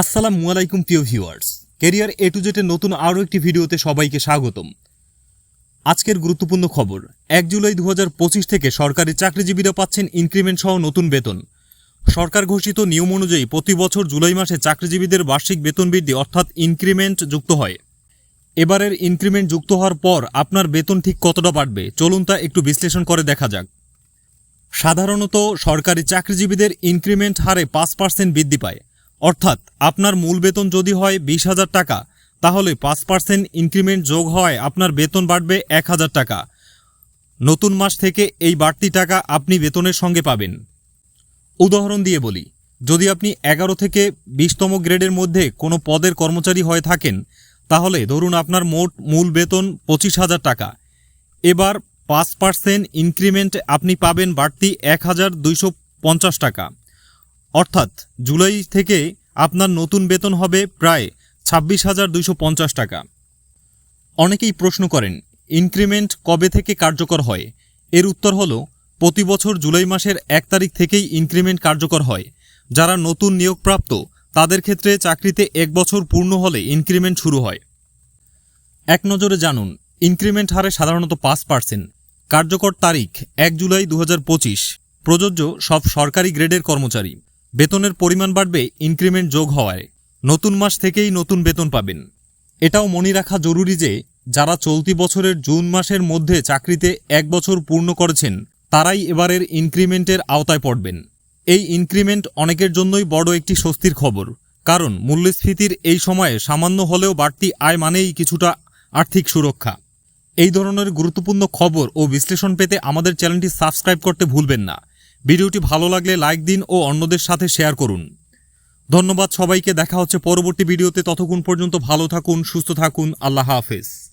আসসালামু আলাইকুম, প্রিয় ভিউয়ার্স। কেরিয়ার এ টু জেটের নতুন আরও একটি ভিডিওতে সবাইকে স্বাগতম। আজকের গুরুত্বপূর্ণ খবর, এক জুলাই দু হাজার পঁচিশ থেকে সরকারি চাকরিজীবীরা পাচ্ছেন ইনক্রিমেন্ট সহ নতুন বেতন। সরকার ঘোষিত নিয়ম অনুযায়ী প্রতি বছর জুলাই মাসে চাকরিজীবীদের বার্ষিক বেতন বৃদ্ধি, অর্থাৎ ইনক্রিমেন্ট যুক্ত হয়। এবারের ইনক্রিমেন্ট যুক্ত হওয়ার পর আপনার বেতন ঠিক কতটা বাড়বে, চলুন তা একটু বিশ্লেষণ করে দেখা যাক। সাধারণত সরকারি চাকরিজীবীদের ইনক্রিমেন্ট হারে পাঁচ পার্সেন্ট বৃদ্ধি পায়। অর্থাৎ আপনার মূল বেতন যদি হয় বিশ হাজার টাকা, তাহলে পাঁচ পার্সেন্ট ইনক্রিমেন্ট যোগ হয় আপনার বেতন বাড়বে এক হাজার টাকা। নতুন মাস থেকে এই বাড়তি টাকা আপনি বেতনের সঙ্গে পাবেন। উদাহরণ দিয়ে বলি, যদি আপনি এগারো থেকে বিশতম গ্রেডের মধ্যে কোনো পদের কর্মচারী হয়ে থাকেন, তাহলে ধরুন আপনার মোট মূল বেতন পঁচিশ হাজার টাকা। এবার পাঁচ পার্সেন্ট ইনক্রিমেন্ট আপনি পাবেন বাড়তি এক হাজার দুইশো পঞ্চাশ টাকা। অর্থাৎ জুলাই থেকে আপনার নতুন বেতন হবে প্রায় ছাব্বিশ হাজার দুইশো পঞ্চাশ টাকা। অনেকেই প্রশ্ন করেন, ইনক্রিমেন্ট কবে থেকে কার্যকর হয়? এর উত্তর হল, প্রতি বছর জুলাই মাসের এক তারিখ থেকেই ইনক্রিমেন্ট কার্যকর হয়। যারা নতুন নিয়োগপ্রাপ্ত, তাদের ক্ষেত্রে চাকরিতে এক বছর পূর্ণ হলে ইনক্রিমেন্ট শুরু হয়। এক নজরে জানুন, ইনক্রিমেন্ট হারে সাধারণত পাঁচ পার্সেন্ট। কার্যকর তারিখ এক জুলাই দু হাজার পঁচিশ। প্রযোজ্য সব সরকারি গ্রেডের কর্মচারী। বেতনের পরিমাণ বাড়বে ইনক্রিমেন্ট যোগ হওয়ায়। নতুন মাস থেকেই নতুন বেতন পাবেন। এটাও মনে রাখা জরুরি যে, যারা চলতি বছরের জুন মাসের মধ্যে চাকরিতে এক বছর পূর্ণ করেছেন, তারাই এবারের ইনক্রিমেন্টের আওতায় পড়বেন। এই ইনক্রিমেন্ট অনেকের জন্যই বড় একটি স্বস্তির খবর, কারণ মূল্যস্ফীতির এই সময়ে সামান্য হলেও বাড়তি আয় মানেই কিছুটা আর্থিক সুরক্ষা। এই ধরনের গুরুত্বপূর্ণ খবর ও বিশ্লেষণ পেতে আমাদের চ্যানেলটি সাবস্ক্রাইব করতে ভুলবেন না। ভিডিওটি ভালো লাগলে লাইক দিন ও অন্যদের সাথে শেয়ার করুন। ধন্যবাদ সবাইকে, দেখা হচ্ছে পরবর্তী ভিডিওতে। ততক্ষণ পর্যন্ত ভালো থাকুন, সুস্থ থাকুন, আল্লাহ হাফেজ।